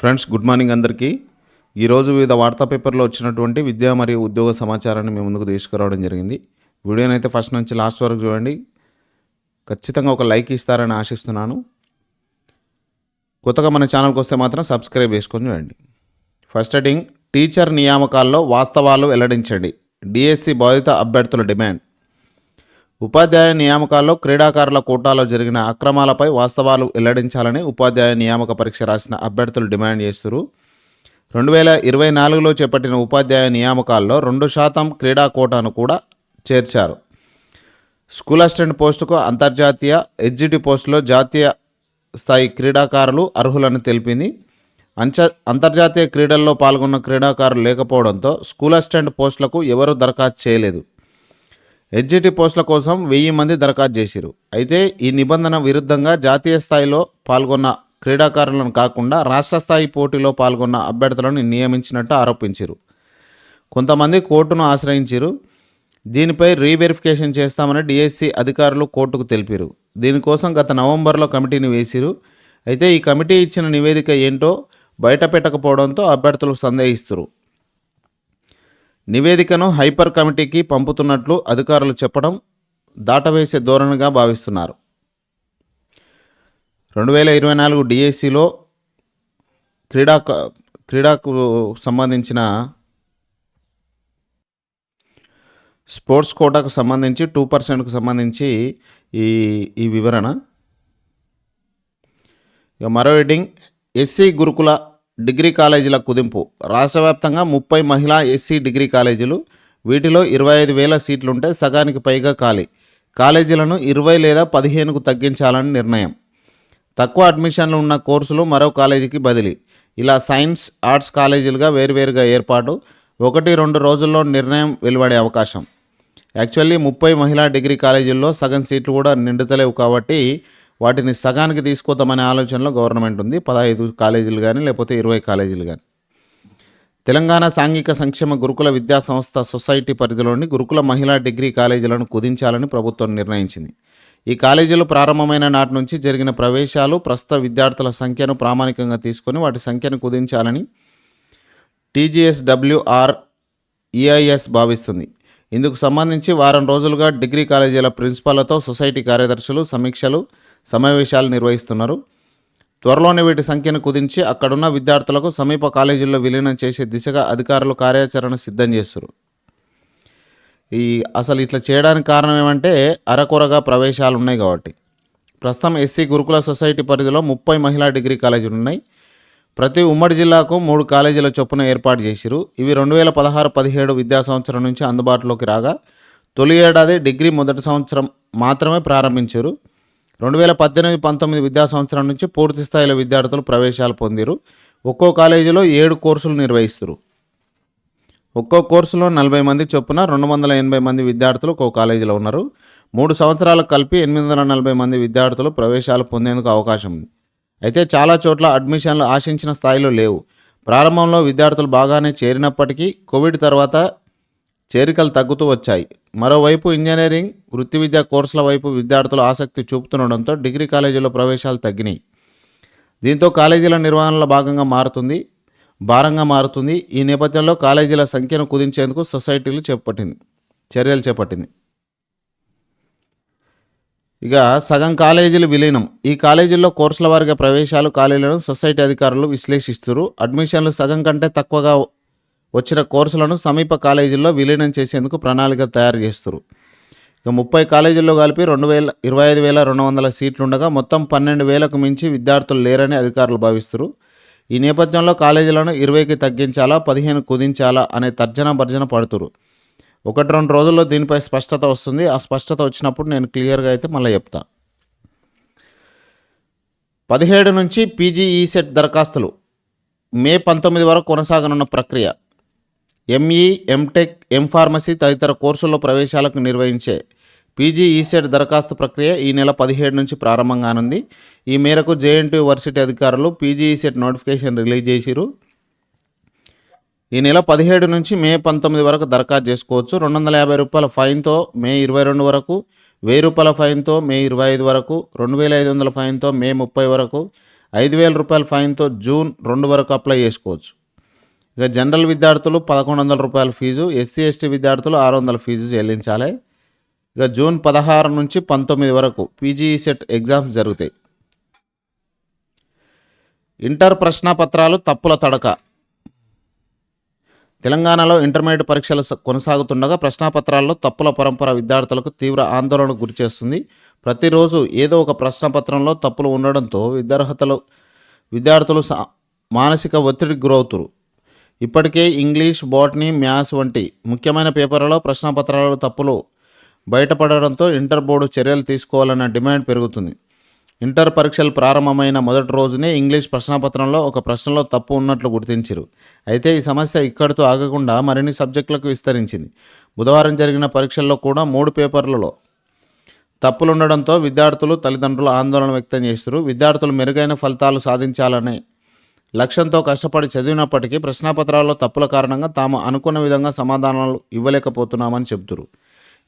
Friends good morning అందరికీ. ఈరోజు వివిధ వార్తా పేపర్లో వచ్చినటువంటి విద్య మరియు ఉద్యోగ సమాచారాన్ని మీ ముందుకు తీసుకురావడం జరిగింది. వీడియోని అయితే ఫస్ట్ నుంచి లాస్ట్ వరకు చూడండి. ఖచ్చితంగా ఒక లైక్ ఇస్తారని ఆశిస్తున్నాను. కొత్తగా మన ఛానల్కి వస్తే మాత్రం సబ్స్క్రైబ్ చేసుకొని చూడండి. ఫస్ట్ హెడింగ్ టీచర్ నియామకాల్లో వాస్తవాలు వెల్లడించండి. డిఎస్సి బాధిత అభ్యర్థుల డిమాండ్ ఉపాధ్యాయ నియామకాల్లో క్రీడాకారుల కోటాలో జరిగిన అక్రమాలపై వాస్తవాలు వెల్లడించాలని ఉపాధ్యాయ నియామక పరీక్ష రాసిన అభ్యర్థులు డిమాండ్ చేస్తున్నారు రెండు వేల ఇరవై నాలుగులో చేపట్టిన ఉపాధ్యాయ నియామకాల్లో రెండు శాతం క్రీడా కోటాను కూడా చేర్చారు. స్కూల్ అసిస్టెంట్ పోస్టుకు అంతర్జాతీయ హెచ్జిటి పోస్టులో జాతీయ స్థాయి క్రీడాకారులు అర్హులను తెలిపింది. అంచ అంతర్జాతీయ క్రీడల్లో పాల్గొన్న క్రీడాకారులు లేకపోవడంతో స్కూల్ అసిస్టెంట్ పోస్టులకు ఎవరూ దరఖాస్తు చేయలేదు. హెచ్జిటి పోస్టుల కోసం వెయ్యి మంది దరఖాస్తు చేసిరు. అయితే ఈ నిబంధన విరుద్ధంగా జాతీయ స్థాయిలో పాల్గొన్న క్రీడాకారులను కాకుండా రాష్ట్ర స్థాయి పోటీలో పాల్గొన్న అభ్యర్థులను నియమించినట్టు ఆరోపించారు. కొంతమంది కోర్టును ఆశ్రయించారు. దీనిపై రీవెరిఫికేషన్ చేస్తామని డిఎస్సి అధికారులు కోర్టుకు తెలిపారు. దీనికోసం గత నవంబర్లో కమిటీని వేసిరు. అయితే ఈ కమిటీ ఇచ్చిన నివేదిక ఏంటో బయట పెట్టకపోవడంతో అభ్యర్థులు సందేహిస్తారు. నివేదికను హైపర్ కమిటీకి పంపుతున్నట్లు అధికారులు చెప్పడం దాటవేసే ధోరణిగా భావిస్తున్నారు. రెండు వేల ఇరవై నాలుగు డిఎస్సిలో క్రీడా క్రీడాకు సంబంధించిన స్పోర్ట్స్ కోటాకు సంబంధించి టూ పర్సెంట్కు సంబంధించి ఈ ఈ వివరణ. ఇక మరో హెడ్డింగ్ ఎస్సీ గురుకుల డిగ్రీ కాలేజీల కుదింపు. రాష్ట్ర వ్యాప్తంగా ముప్పై మహిళా ఎస్సీ డిగ్రీ కాలేజీలు వీటిలో ఇరవై ఐదు వేల సీట్లుంటే సగానికి పైగా ఖాళీ. కాలేజీలను ఇరవై లేదా పదిహేనుకు తగ్గించాలని నిర్ణయం. తక్కువ అడ్మిషన్లు ఉన్న కోర్సులు మరో కాలేజీకి బదిలీ. ఇలా సైన్స్ ఆర్ట్స్ కాలేజీలుగా వేరువేరుగా ఏర్పాటు ఒకటి రెండు రోజుల్లో నిర్ణయం వెలువడే అవకాశం. యాక్చువల్లీ ముప్పై మహిళా డిగ్రీ కాలేజీల్లో సగం సీట్లు కూడా నిండుతలేవు కాబట్టి వాటిని సగానికి తీసుకొద్దామనే ఆలోచనలో గవర్నమెంట్ ఉంది. పదహైదు కాలేజీలు కానీ లేకపోతే ఇరవై కాలేజీలు కానీ తెలంగాణ సాంఘిక సంక్షేమ గురుకుల విద్యా సంస్థ సొసైటీ పరిధిలోని గురుకుల మహిళా డిగ్రీ కాలేజీలను కుదించాలని ప్రభుత్వం నిర్ణయించింది. ఈ కాలేజీలు ప్రారంభమైన నాటి నుంచి జరిగిన ప్రవేశాలు ప్రస్తుత విద్యార్థుల సంఖ్యను ప్రామాణికంగా తీసుకొని వాటి సంఖ్యను కుదించాలని టీజీఎస్డబ్ల్యూఆర్ ఈఐఎస్ భావిస్తుంది. ఇందుకు సంబంధించి వారం రోజులుగా డిగ్రీ కాలేజీల ప్రిన్సిపాళ్ళతో సొసైటీ కార్యదర్శులు సమీక్షలు సమావేశాలు నిర్వహిస్తున్నారు. త్వరలోనే వీటి సంఖ్యను కుదించి అక్కడున్న విద్యార్థులకు సమీప కాలేజీల్లో విలీనం చేసే దిశగా అధికారులు కార్యాచరణ సిద్ధం చేస్తారు. ఈ అసలు ఇట్లా చేయడానికి కారణం ఏమంటే అరకొరగా ప్రవేశాలు ఉన్నాయి కాబట్టి. ప్రస్తుతం ఎస్సీ గురుకుల సొసైటీ పరిధిలో ముప్పై మహిళా డిగ్రీ కాలేజీలు ఉన్నాయి. ప్రతి ఉమ్మడి జిల్లాకు మూడు కాలేజీల చొప్పున ఏర్పాటు చేసిరు. ఇవి రెండు వేల పదహారు పదిహేడు విద్యా సంవత్సరం నుంచి అందుబాటులోకి రాగా తొలి ఏడాది డిగ్రీ మొదటి సంవత్సరం మాత్రమే ప్రారంభించారు. రెండు వేల పద్దెనిమిది పంతొమ్మిది విద్యా సంవత్సరం నుంచి పూర్తి స్థాయిలో విద్యార్థులు ప్రవేశాలు పొందిరు. ఒక్కో కాలేజీలో ఏడు కోర్సులు నిర్వహిస్తారు. ఒక్కో కోర్సులో నలభై మంది చొప్పున రెండు వందల ఎనభై మంది విద్యార్థులు ఒక్కో కాలేజీలో ఉన్నారు. మూడు సంవత్సరాలు కలిపి ఎనిమిది వందల నలభై మంది విద్యార్థులు ప్రవేశాలు పొందేందుకు అవకాశం ఉంది. అయితే చాలా చోట్ల అడ్మిషన్లు ఆశించిన స్థాయిలో లేవు. ప్రారంభంలో విద్యార్థులు బాగానే చేరినప్పటికీ కోవిడ్ తర్వాత చేరికలు తగ్గుతూ వచ్చాయి. మరోవైపు ఇంజనీరింగ్ వృత్తి విద్యా కోర్సుల వైపు విద్యార్థులు ఆసక్తి చూపుతుండడంతో డిగ్రీ కాలేజీలో ప్రవేశాలు తగ్గినాయి. దీంతో కాలేజీల నిర్వహణలో భాగంగా మారుతుంది భారంగా మారుతుంది. ఈ నేపథ్యంలో కాలేజీల సంఖ్యను కుదించేందుకు సొసైటీలు చేపట్టింది చర్యలు చేపట్టింది. ఇక సగం కాలేజీలు విలీనం. ఈ కాలేజీల్లో కోర్సుల వారిగా ప్రవేశాలు ఖాళీలను సొసైటీ అధికారులు విశ్లేషిస్తారు అడ్మిషన్లు సగం కంటే తక్కువగా వచ్చిన కోర్సులను సమీప కాలేజీల్లో విలీనం చేసేందుకు ప్రణాళిక తయారు చేస్తారు. ఇక ముప్పై కాలేజీల్లో కలిపి రెండు వేల ఇరవై ఐదు వేల రెండు వందల సీట్లు ఉండగా మొత్తం పన్నెండు వేలకు మించి విద్యార్థులు లేరని అధికారులు భావిస్తారు. ఈ నేపథ్యంలో కాలేజీలను ఇరవైకి తగ్గించాలా పదిహేను కుదించాలా అనే తర్జన భర్జన పడుతురు. ఒకటి రెండు రోజుల్లో దీనిపై స్పష్టత వస్తుంది. ఆ స్పష్టత వచ్చినప్పుడు నేను క్లియర్గా అయితే మళ్ళీ చెప్తా. పదిహేడు నుంచి పీజీఈ సెట్ దరఖాస్తులు. మే పంతొమ్మిది వరకు కొనసాగనున్న ప్రక్రియ. ఎంఈ ఎంటెక్ ఎం ఫార్మసీ తదితర కోర్సుల్లో ప్రవేశాలకు నిర్వహించే పీజీ ఈసెట్ దరఖాస్తు ప్రక్రియ ఈ నెల పదిహేడు నుంచి ప్రారంభం కానుంది ఈ మేరకు జేఎన్టీ వర్సిటీ అధికారులు పీజీ ఈసెట్ నోటిఫికేషన్ రిలీజ్ చేసిరు. ఈ నెల పదిహేడు నుంచి మే పంతొమ్మిది వరకు దరఖాస్తు చేసుకోవచ్చు. రెండు వందల యాభై రూపాయల ఫైన్తో మే ఇరవై రెండు వరకు వెయ్యి రూపాయల ఫైన్తో మే ఇరవై ఐదు వరకు రెండు వేల ఐదు వందల ఫైన్తో మే ముప్పై వరకు ఐదు వేల రూపాయల ఫైన్తో జూన్ రెండు వరకు అప్లై చేసుకోవచ్చు. ఇక జనరల్ విద్యార్థులు పదకొండు వందల రూపాయల ఫీజు ఎస్సీ ఎస్టీ విద్యార్థులు ఆరు వందల ఫీజు చెల్లించాలి. ఇక జూన్ పదహారు నుంచి పంతొమ్మిది వరకు పీజీఈ సెట్ ఎగ్జామ్స్ జరుగుతాయి. ఇంటర్ ప్రశ్నపత్రాలు తప్పుల తడక. తెలంగాణలో ఇంటర్మీడియట్ పరీక్షలు కొనసాగుతుండగా ప్రశ్నపత్రాల్లో తప్పుల పరంపర విద్యార్థులకు తీవ్ర ఆందోళనకు గురిచేస్తుంది ప్రతిరోజు ఏదో ఒక ప్రశ్నపత్రంలో తప్పులు ఉండడంతో విద్యార్హతలు విద్యార్థులు సా- మానసిక ఒత్తిడికి గురవుతురు. ఇప్పటికే ఇంగ్లీష్ బాటనీ మ్యాథ్స్ వంటి ముఖ్యమైన పేపర్లలో ప్రశ్నపత్రాలలో తప్పులు బయటపడడంతో ఇంటర్ బోర్డు చర్యలు తీసుకోవాలన్న డిమాండ్ పెరుగుతుంది. ఇంటర్ పరీక్షలు ప్రారంభమైన మొదటి రోజునే ఇంగ్లీష్ ప్రశ్నపత్రంలో ఒక ప్రశ్నలో తప్పు ఉన్నట్లు గుర్తించారు. అయితే ఈ సమస్య ఇక్కడితో ఆగకుండా మరిన్ని సబ్జెక్టులకు విస్తరించింది. బుధవారం జరిగిన పరీక్షల్లో కూడా మూడు పేపర్లలో తప్పులుండడంతో విద్యార్థులు తల్లిదండ్రులు ఆందోళన వ్యక్తం చేస్తారు విద్యార్థులు మెరుగైన ఫలితాలు సాధించాలనే లక్ష్యంతో కష్టపడి చదివినప్పటికీ ప్రశ్నపత్రాల్లో తప్పుల కారణంగా తాము అనుకున్న విధంగా సమాధానాలు ఇవ్వలేకపోతున్నామని చెబుతురు.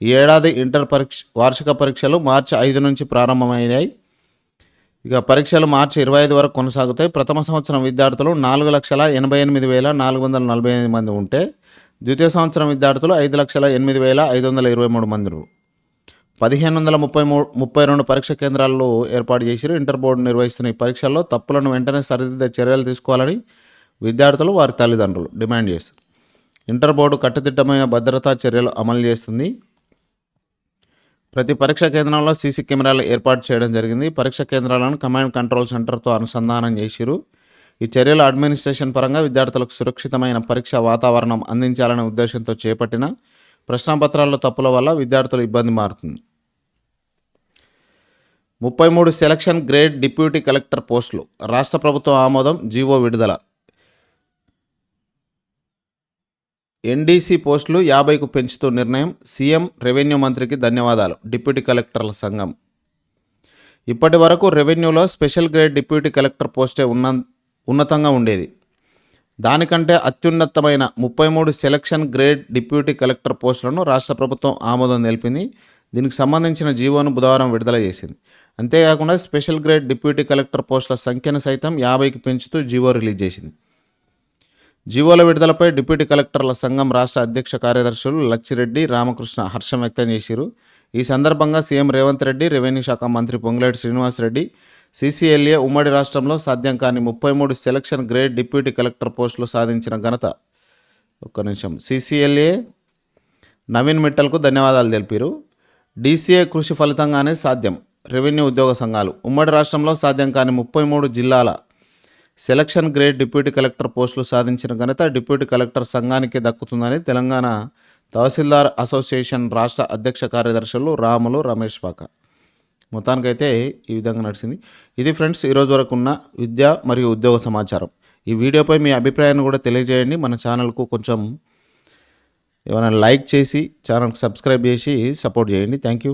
ఈ ఏడాది ఇంటర్ పరీక్ష వార్షిక పరీక్షలు మార్చి ఐదు నుంచి ప్రారంభమైనాయి. ఇక పరీక్షలు మార్చి ఇరవై ఐదు వరకు కొనసాగుతాయి. ప్రథమ సంవత్సరం విద్యార్థులు నాలుగు లక్షల ఎనభై ఎనిమిది వేల నాలుగు వందల నలభై ఎనిమిది మంది ఉంటే ద్వితీయ సంవత్సరం విద్యార్థులు ఐదు లక్షల ఎనిమిది వేల ఐదు వందల ఇరవై మూడు మంది పదిహేను వందల ముప్పై మూడు ముప్పై రెండు పరీక్ష కేంద్రాల్లో ఏర్పాటు చేసిరు ఇంటర్ బోర్డు నిర్వహిస్తున్న ఈ పరీక్షల్లో తప్పులను వెంటనే సరిదిద్దే చర్యలు తీసుకోవాలని విద్యార్థులు వారి తల్లిదండ్రులు డిమాండ్ చేశారు. ఇంటర్ బోర్డు కట్టుదిట్టమైన భద్రతా చర్యలు అమలు చేస్తుంది. ప్రతి పరీక్ష కేంద్రంలో సీసీ కెమెరాలు ఏర్పాటు చేయడం జరిగింది. పరీక్ష కేంద్రాలను కమాండ్ కంట్రోల్ సెంటర్తో అనుసంధానం చేసిరు ఈ చర్యలు అడ్మినిస్ట్రేషన్ పరంగా విద్యార్థులకు సురక్షితమైన పరీక్ష వాతావరణం అందించాలనే ఉద్దేశంతో చేపట్టిన ప్రశ్నాపత్రాల్లో తప్పుల వల్ల విద్యార్థులు ఇబ్బంది మారుతుంది. ముప్పై మూడు సెలక్షన్ గ్రేడ్ డిప్యూటీ కలెక్టర్ పోస్టులు. రాష్ట్ర ప్రభుత్వం ఆమోదం జీవో విడుదల. ఎన్డీసీ పోస్టులు యాభైకు పెంచుతూ నిర్ణయం. సీఎం రెవెన్యూ మంత్రికి ధన్యవాదాలు డిప్యూటీ కలెక్టర్ల సంఘం. ఇప్పటి వరకు రెవెన్యూలో స్పెషల్ గ్రేడ్ డిప్యూటీ కలెక్టర్ పోస్టే ఉన్న ఉన్నతంగా ఉండేది. దానికంటే అత్యున్నతమైన ముప్పై మూడు సెలక్షన్ గ్రేడ్ డిప్యూటీ కలెక్టర్ పోస్టులను రాష్ట్ర ప్రభుత్వం ఆమోదం తెలిపింది. దీనికి సంబంధించిన జీవోను బుధవారం విడుదల చేసింది. అంతేకాకుండా స్పెషల్ గ్రేడ్ డిప్యూటీ కలెక్టర్ పోస్టుల సంఖ్యను సైతం యాభైకి పెంచుతూ జీవో రిలీజ్ చేసింది. జీవోల విడుదలపై డిప్యూటీ కలెక్టర్ల సంఘం రాష్ట్ర అధ్యక్ష కార్యదర్శులు లచ్చిరెడ్డి రామకృష్ణ హర్షం వ్యక్తం చేశారు ఈ సందర్భంగా సీఎం రేవంత్ రెడ్డి రెవెన్యూ శాఖ మంత్రి పొంగులేటి శ్రీనివాసరెడ్డి సీసీఎల్ఏ ఉమ్మడి రాష్ట్రంలో సాధ్యం కాని ముప్పై మూడు సెలక్షన్ గ్రేడ్ డిప్యూటీ కలెక్టర్ పోస్టులు సాధించిన ఘనత. ఒక్క నిమిషం. సీసీఎల్ఏ నవీన్ మిట్టల్కు ధన్యవాదాలు తెలిపారు డీసీఏ కృషి ఫలితంగానే సాధ్యం. రెవెన్యూ ఉద్యోగ సంఘాలు. ఉమ్మడి రాష్ట్రంలో సాధ్యం కాని ముప్పై మూడు జిల్లాల సెలక్షన్ గ్రేడ్ డిప్యూటీ కలెక్టర్ పోస్టులు సాధించిన ఘనత డిప్యూటీ కలెక్టర్ సంఘానికి దక్కుతుందని తెలంగాణ తహసీల్దార్ అసోసియేషన్ రాష్ట్ర అధ్యక్ష కార్యదర్శులు రాములు రమేష్ పాక. మొత్తానికైతే ఈ విధంగా నడిచింది. ఇది ఫ్రెండ్స్ ఈరోజు వరకు ఉన్న విద్య మరియు ఉద్యోగ సమాచారం. ఈ వీడియోపై మీ అభిప్రాయాన్ని కూడా తెలియజేయండి. మన ఛానల్కు కొంచెం ఏమైనా లైక్ చేసి ఛానల్కి సబ్స్క్రైబ్ చేసి సపోర్ట్ చేయండి. Thank you.